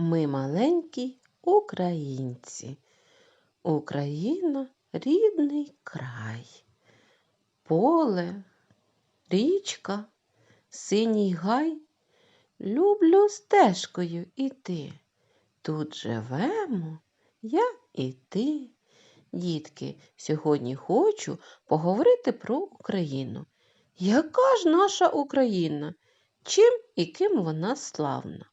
Ми маленькі українці. Україна рідний край. Поле, річка, синій гай. Люблю стежкою іти. Тут живемо я і ти. Дітки, сьогодні хочу поговорити про Україну. Яка ж наша Україна? Чим і ким вона славна?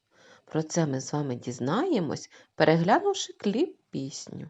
Про це ми з вами дізнаємось, переглянувши кліп пісню.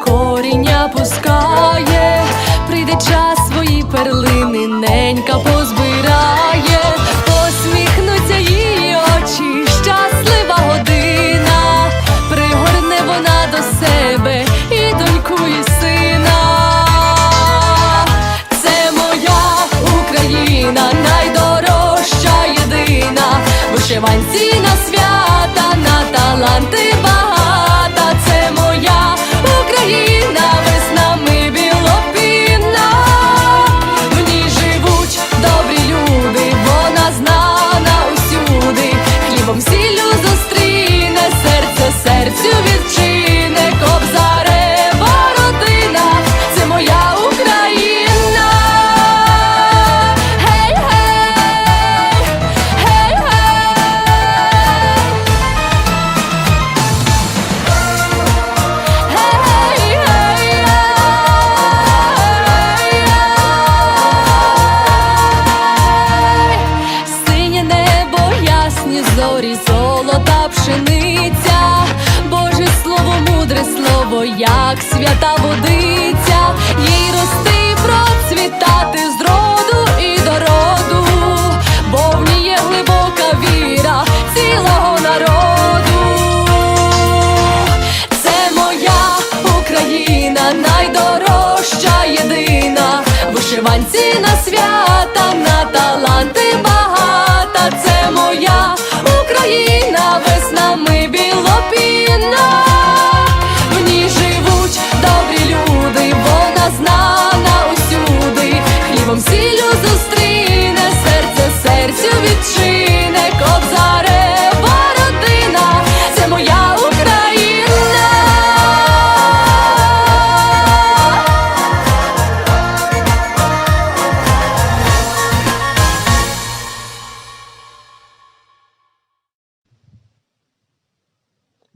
коріння пускає, мудре як свята водиця, їй рости, процвітати з роду і до роду, бо в ній є глибока віра цілого народу. Це моя Україна, найдорожча єдина, вишиванці на свята,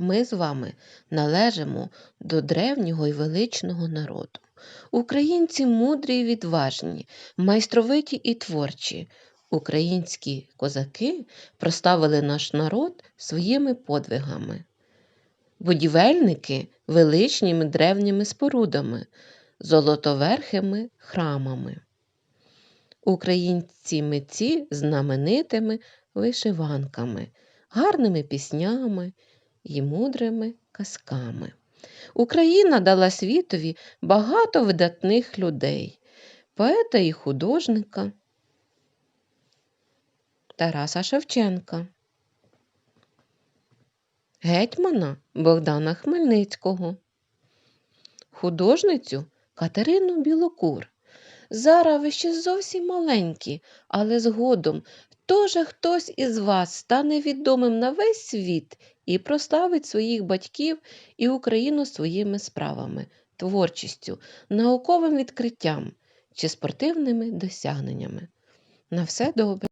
Ми з вами належимо до древнього і величного народу. Українці мудрі і відважні, майстровиті і творчі. Українські козаки проставили наш народ своїми подвигами. Будівельники величніми древніми спорудами, золотоверхими храмами. Українці митці знаменитими вишиванками, гарними піснями і мудрими казками. Україна дала світові багато видатних людей, поета і художника Тараса Шевченка, гетьмана Богдана Хмельницького, художницю Катерину Білокур, Зараз ви ще зовсім маленькі, але згодом теж хтось із вас стане відомим на весь світ і прославить своїх батьків і Україну своїми справами, творчістю, науковим відкриттям чи спортивними досягненнями. На все добре.